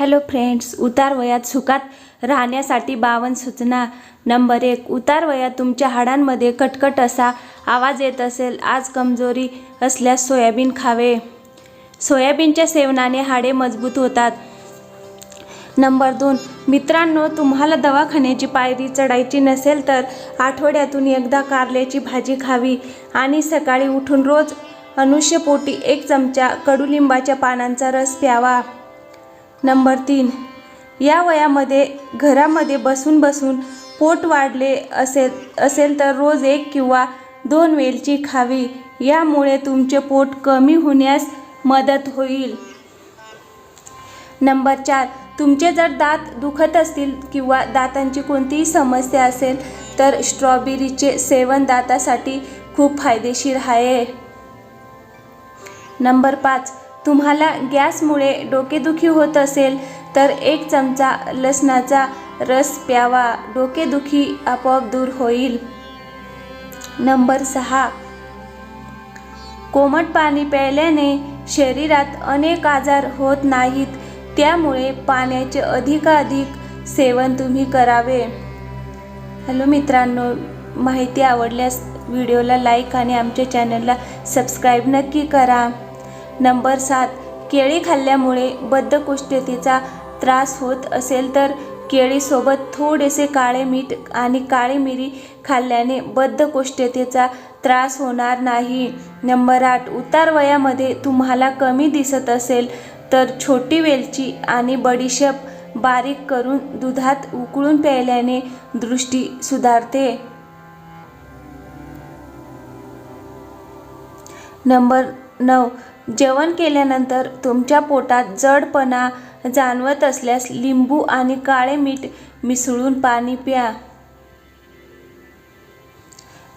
Hello friends उतार वयात सुखात राहण्यासाठी बावन्न सूचना. नंबर एक उतार वयात तुमच्या हाडांमध्ये कटकट असा आवाज येत असेल आज कमजोरी असल्यास सोयाबीन खावे. सोयाबीनच्या सेवनाने हाडे मजबूत होतात. नंबर दोन मित्रांनो तुम्हाला दवाखान्याची पायरी चढायची नसेल तर आठवड्यातून एकदा कारल्याची भाजी खावी आणि सकाळी उठून रोज अनुष्यपोटी एक चमचा कडुलिंबाच्या पानांचा रस प्यावा. नंबर तीन. या वयामध्ये घरामध्ये बसून बसून पोट वाढले असेल असेल तर रोज एक किंवा दोन वेलची खावी. यामुळे तुमचे पोट कमी होण्यास मदत होईल. नंबर चार. तुमचे जर दात दुखत असतील किंवा दातांची कोणतीही समस्या असेल तर स्ट्रॉबेरीचे सेवन दातासाठी खूप फायदेशीर आहे. नंबर पाच. तुम्हाला गॅसमुळे डोकेदुखी होत असेल तर एक चमचा लसणाचा रस प्यावा. डोकेदुखी आपोआप दूर होईल. नंबर सहा. कोमट पाणी प्यायल्याने शरीरात अनेक आजार होत नाहीत. त्यामुळे पाण्याचे अधिकाधिक सेवन तुम्ही करावे. हॅलो मित्रांनो माहिती आवडल्यास व्हिडिओला लाईक आणि आमच्या चॅनलला सबस्क्राईब नक्की करा. नंबर सात केळी खाल्ल्यामुळे बद्धकोष्ठतेचा त्रास होत असेल तर केळीसोबत थोडेसे काळे मीठ आणि काळी मिरी खाल्ल्याने बद्धकोष्ठतेचा त्रास होणार नाही. नंबर आठ उतार वयामध्ये तुम्हाला कमी दिसत असेल तर छोटी वेलची आणि बडीशेप बारीक करून दुधात उकळून प्यायल्याने दृष्टी सुधारते. नंबर नऊ जेवण केल्यानंतर तुमच्या पोटात जडपणा जाणवत असल्यास लिंबू आणि काळे मीठ मिसळून पाणी प्या.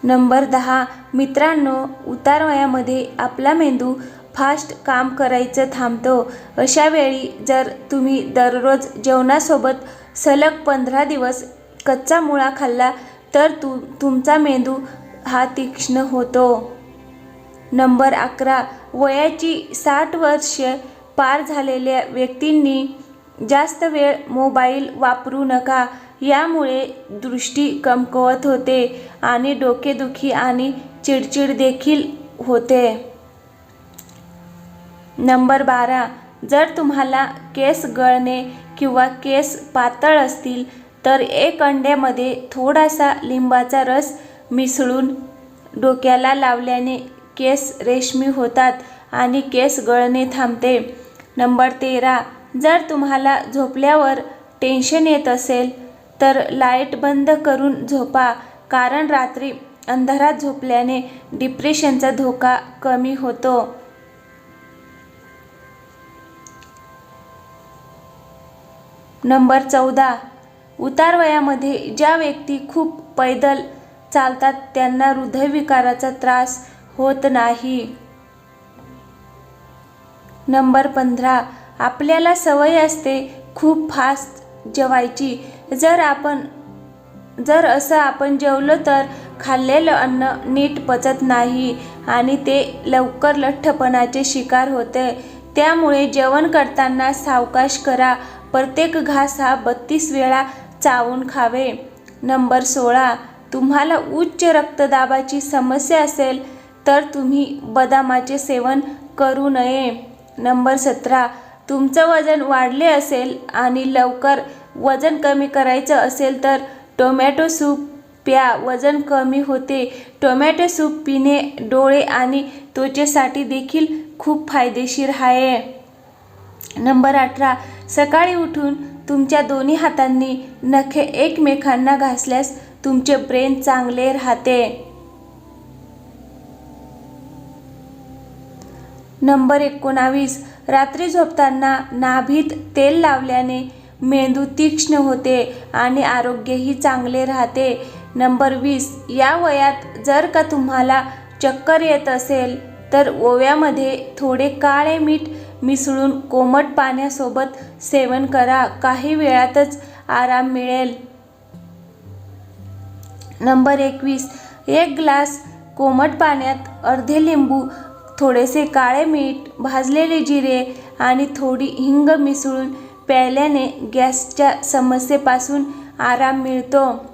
नंबर दहा. मित्रांनो उतार वयामध्ये आपला मेंदू फास्ट काम करायचं थांबतो. अशा वेळी जर तुम्ही दररोज जेवणासोबत सलग पंधरा दिवस कच्चा मुळा खाल्ला तर तु तुमचा मेंदू हा तीक्ष्ण होतो. नंबर अकरा. वयाची साठ वर्षे पार झालेल्या व्यक्तींनी जास्त वेळ मोबाईल वापरू नका. यामुळे दृष्टी कमकुवत होते आणि डोकेदुखी आणि चिडचिड देखील होते. नंबर बारा. जर तुम्हाला केस गळणे किंवा केस पातळ असतील तर एक अंड्यामध्ये थोडासा लिंबाचा रस मिसळून डोक्याला लावल्याने केस रेशमी होतात आणि केस गळणे थांबते. नंबर तेरा. जर तुम्हाला झोपल्यावर टेन्शन येत असेल तर लाइट बंद करून झोपा कारण रात्री अंधारात झोपल्याने डिप्रेशनचा धोका कमी होतो. नंबर चौदा. उतारवयामध्ये ज्या व्यक्ती खूप पैदल चालतात त्यांना हृदयविकाराचा त्रास होत नाही. नंबर पंधरा. आपल्याला सवय असते खूप फास्ट जेवायची. जर आपण जर असं आपण जेवलो तर खाल्लेलं अन्न नीट पचत नाही आणि ते लवकर लठ्ठपणाचे शिकार होते. त्यामुळे जेवण करताना सावकाश करा. प्रत्येक घास हा बत्तीस वेळा चावून खावे. नंबर सोळा. तुम्हाला उच्च रक्तदाबाची समस्या असेल तर तुम्ही बदामाचे सेवन करू नये. नंबर सतरा तुमचं वजन वाढले असेल आणि लवकर वजन कमी करायचं असेल तर टोमॅटो सूप प्या वजन कमी होते. टोमॅटो सूप पिणे डोळे आणि त्वचेसाठी देखील खूप फायदेशीर आहे. नंबर अठरा सकाळी उठून तुमच्या दोन्ही हातांनी नखे एकमेकांना घासल्यास तुमचे ब्रेन चांगले राहते. नंबर एकोणावीस. रात्री झोपताना नाभीत तेल लावल्याने मेंदू तीक्ष्ण होते आणि आरोग्यही चांगले राहते. नंबर वीस. या वयात जर का तुम्हाला चक्कर येत असेल तर ओव्यामध्ये थोडे काळे मीठ मिसळून कोमट पाण्यासोबत सेवन करा. काही वेळातच आराम मिळेल. नंबर एकवीस. एक ग्लास कोमट पाण्यात अर्धे लिंबू थोडेसे काळे मीठ भाजलेले जिरे आणि थोडी हिंग मिसळून प्यायल्याने गॅसच्या समस्येपासून आराम मिळतो.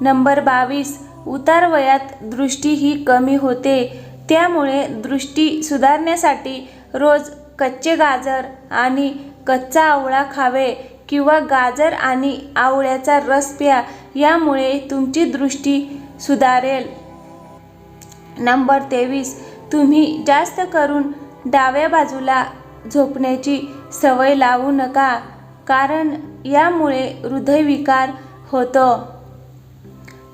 नंबर बावीस. उतार वयात दृष्टी ही कमी होते. त्यामुळे दृष्टी सुधारण्यासाठी रोज कच्चे गाजर आणि कच्चा आवळा खावे किंवा गाजर आणि आवळ्याचा रस प्या यामुळे तुमची दृष्टी सुधारेल. नंबर तेवीस. तुम्ही जास्त करून डाव्या बाजूला झोपण्याची सवय लावू नका कारण यामुळे हृदयविकार होतो.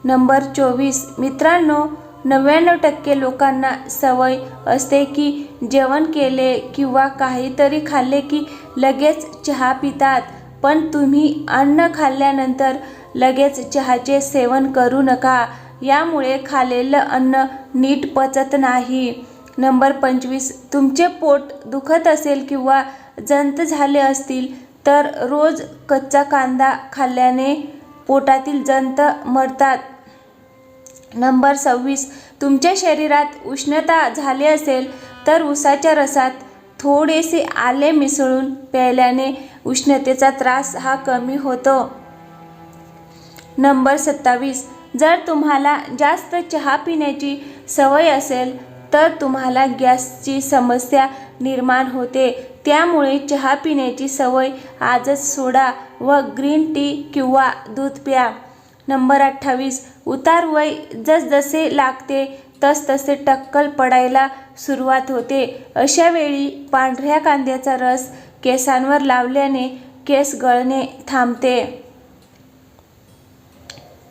नंबर चोवीस. मित्रांनो नव्याण्णव टक्के लोकांना सवय असते की जेवण केले किंवा काहीतरी खाल्ले की लगेच चहा पितात. पण तुम्ही अन्न खाल्ल्यानंतर लगेच चहाचे सेवन करू नका. यामुळे खालेलं अन्न नीट पचत नाही. नंबर पंचवीस तुमचे पोट दुखत असेल किंवा जंत झाले असतील तर रोज कच्चा कांदा खाल्ल्याने पोटातील जंत मरतात. नंबर सव्वीस तुमच्या शरीरात उष्णता झाली असेल तर उसाच्या रसात थोडेसे आले मिसळून प्यायल्याने उष्णतेचा त्रास हा कमी होतो. नंबर सत्तावीस जर तुम्हाला जास्त चहा पिण्याची सवय असेल तर तुम्हाला गॅसची समस्या निर्माण होते. त्यामुळे चहा पिण्याची सवय आजच सोडा व ग्रीन टी किंवा दूध प्या. नंबर अठ्ठावीस उतार वय जसजसे लागते तसतसे टक्कल पडायला सुरुवात होते. अशा वेळी पांढऱ्या कांद्याचा रस केसांवर लावल्याने केस गळणे थांबते.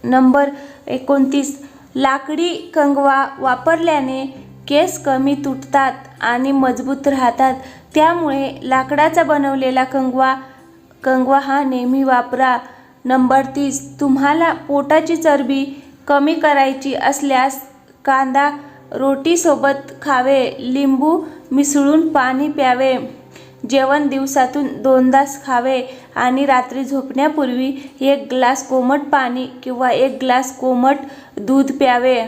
नंबर एकोणतीस. लाकडी कंगवा वापरल्याने केस कमी तुटतात आणि मजबूत राहतात. त्यामुळे लाकडाचा बनवलेला कंगवा कंगवा हा नेहमी वापरा. नंबर तीस. तुम्हाला पोटाची चरबी कमी करायची असल्यास कांदा रोटीसोबत खावे. लिंबू मिसळून पाणी प्यावे. जेवण दिवसातून दोनदाच खावे आणि रात्री झोपण्यापूर्वी एक ग्लास कोमट पाणी किंवा एक ग्लास कोमट दूध प्यावे.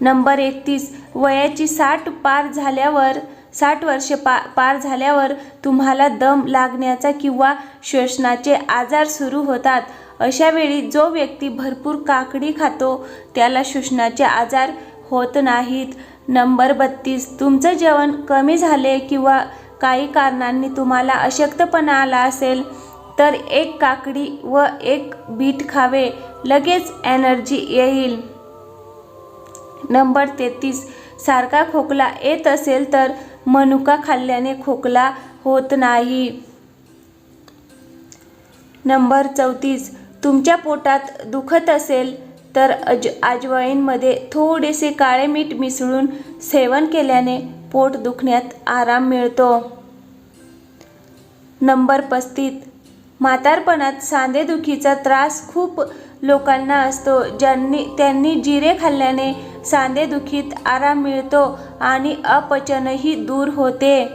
नंबर एकतीस. वयाची साठ पार झाल्यावर साठ वर्ष पा पार झाल्यावर तुम्हाला दम लागण्याचा किंवा श्वसनाचे आजार सुरू होतात. अशा वेळी जो व्यक्ती भरपूर काकडी खातो त्याला श्वसनाचे आजार होत नाहीत. नंबर बत्तीस तुमचं जेवण कमी झाले किंवा काही कारणांनी तुम्हाला अशक्तपणा आला असेल तर एक काकडी व एक बीट खावे लगेच एनर्जी येईल. नंबर तेहतीस सारखा खोकला येत असेल तर मनुका खाल्ल्याने खोकला होत नाही. नंबर चौतीस तुमच्या पोटात दुखत असेल तर अज अजवाईनमध्ये थोडेसे काळे मीठ मिसळून सेवन केल्याने पोट दुखण्यात आराम मिळतो. नंबर पस्तीस. म्हातारपणात सांधेदुखीचा त्रास खूप लोकांना असतो. ज्यांनी त्यांनी जिरे खाल्ल्याने सांधेदुखीत आराम मिळतो आणि अपचनही दूर होते.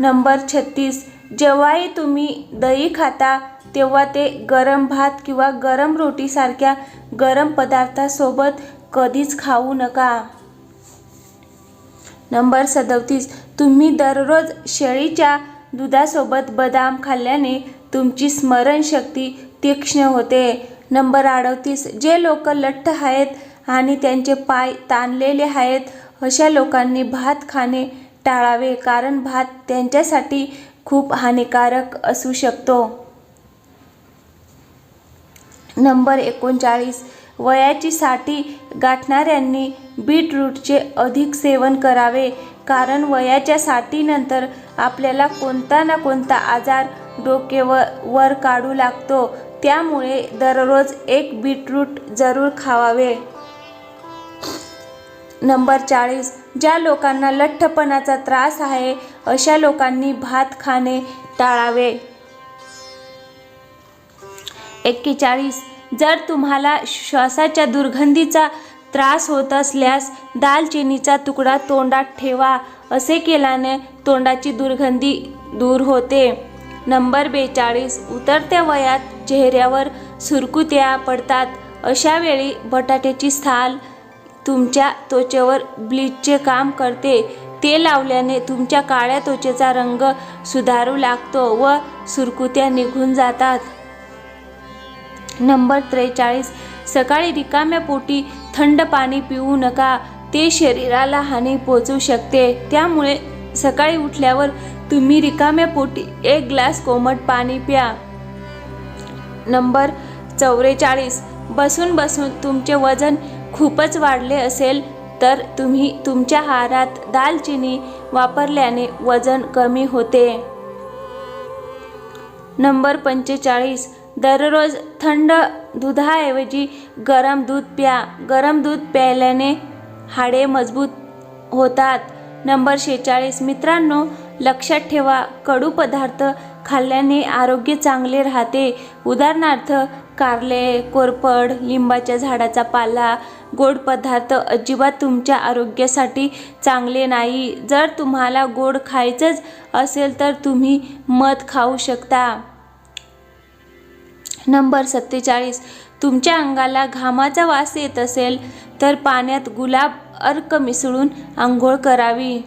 नंबर छत्तीस. जेव्हाही तुम्ही दही खाता तेव्हा ते गरम भात किंवा गरम रोटीसारख्या गरम पदार्थासोबत कधीच खाऊ नका. नंबर सदतीस. तुम्ही दररोज शेळीच्या दुधासोबत बदाम खाल्ल्याने तुमची स्मरणशक्ती तीक्ष्ण होते. नंबर अडतीस. जे लोक लठ्ठ आहेत आणि त्यांचे पाय ताणलेले आहेत अशा लोकांनी भात खाणे टाळावे कारण भात त्यांच्यासाठी खूप हानिकारक असू शकतो. नंबर एकोणचाळीस. वयाची साठी गाठणाऱ्यांनी बीटरूटचे अधिक सेवन करावे कारण वयाच्या साठीनंतर आपल्याला कोणता ना कोणता आजार डोकेवर वर काढू लागतो. त्यामुळे दररोज एक बीटरूट जरूर खावावे. नंबर चाळीस. ज्या लोकांना लठ्ठपणाचा त्रास आहे अशा लोकांनी भात खाणे टाळावे. एक्केचाळीस. जर तुम्हाला श्वासाच्या दुर्गंधीचा त्रास होत असल्यास दालचिनीचा तुकडा तोंडात ठेवा. असे केल्याने तोंडाची दुर्गंधी दूर होते. नंबर बेचाळीस. उतरत्या वयात चेहऱ्यावर सुरकुत्या पडतात. अशा वेळी बटाट्याची साल तुमच्या त्वचेवर ब्लीचचे काम करते. ते लावल्याने तुमच्या काळ्या त्वचेचा रंग सुधारू लागतो व सुरकुत्या निघून जातात. नंबर त्रेचाळीस. सकाळी रिकाम्या पोटी थंड पाणी पिऊ नका. ते शरीराला हानी पोचू शकते. त्यामुळे सकाळी उठल्यावर तुम्ही रिकाम्या पोटी एक ग्लास कोमट पाणी प्या. नंबर चौवेचाळीस. बसून बसून तुमचे वजन खूपच वाढले असेल तर तुम्ही तुमच्या आहारात दालचिनी वापरल्याने वजन कमी होते. नंबर पंचेचाळीस. दररोज थंड दुधाऐवजी गरम दूध प्या गरम दूध प्यायल्याने हाडे मजबूत होतात. नंबर शेहेचाळीस मित्रांनो लक्षात ठेवा कडू पदार्थ खाल्ल्याने आरोग्य चांगले राहते. उदाहरणार्थ कारले कोरपड लिंबाच्या झाडाचा पाला गोड पदार्थ अजिबात तुमच्या आरोग्यासाठी चांगले नाही. जर तुम्हाला गोड खायचंच असेल तर तुम्ही मध खाऊ शकता. नंबर सत्तेचाळीस. तुमच्या अंगाला घामाचा वास येत असेल तर पाण्यात गुलाब अर्क मिसळून आंघोळ करावी.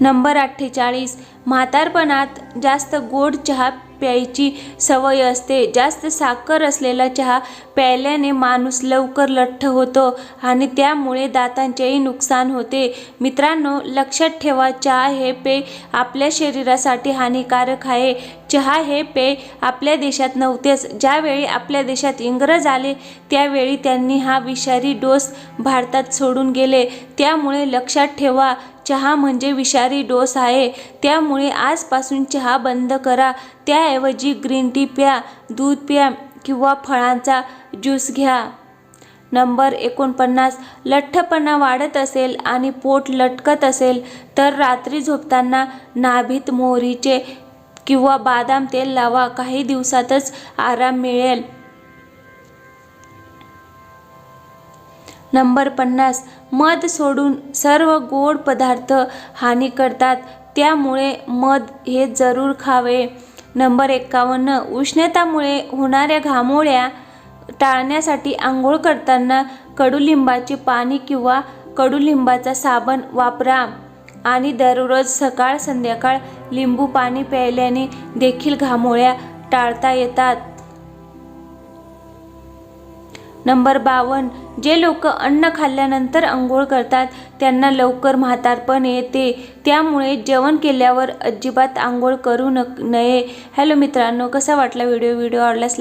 नंबर अठ्ठेचाळीस. म्हातारपणात जास्त गोड चहा प्यायची सवय असते. जास्त साखर असलेला चहा प्यायल्याने माणूस लवकर लठ्ठ होतो आणि त्यामुळे दातांचेही नुकसान होते. मित्रांनो लक्षात ठेवा चहा हे पेय आपल्या शरीरासाठी हानिकारक आहे. चहा हे पेय आपल्या देशात नव्हतेच. ज्यावेळी आपल्या देशात इंग्रज आले त्यावेळी त्यांनी हा विषारी डोस भारतात सोडून गेले. त्यामुळे लक्षात ठेवा चहा म्हणजे विषारी डोस आहे. त्यामुळे आजपासून चहा बंद करा. त्याऐवजी ग्रीन टी प्या दूध प्या किंवा फळांचा ज्यूस घ्या. नंबर एकोणपन्नास. लठ्ठपणा वाढत असेल आणि पोट लटकत असेल तर रात्री झोपताना नाभीत मोहरीचे किंवा बादाम तेल लावा. काही दिवसातच आराम मिळेल. नंबर पन्नास. मध सोडून सर्व गोड पदार्थ हानी करतात. त्यामुळे मध हे जरूर खावे. नंबर एकावन्न उष्णतामुळे होणाऱ्या घामोळ्या टाळण्यासाठी आंघोळ करताना कडुलिंबाचे पाणी किंवा कडुलिंबाचा साबण वापरा. आणि दररोज सकाळ संध्याकाळ लिंबू पाणी प्यायल्याने देखील घामोळ्या टाळता येतात. नंबर बावन्न. जे लोक अन्न खाल्ल्यानंतर आंघोळ करतात त्यांना लवकर म्हातारपण येते. त्यामुळे जेवण केल्यावर अजिबात आंघोळ करू न नये. हॅलो मित्रांनो कसा वाटला व्हिडिओ? व्हिडिओ आवडल्यास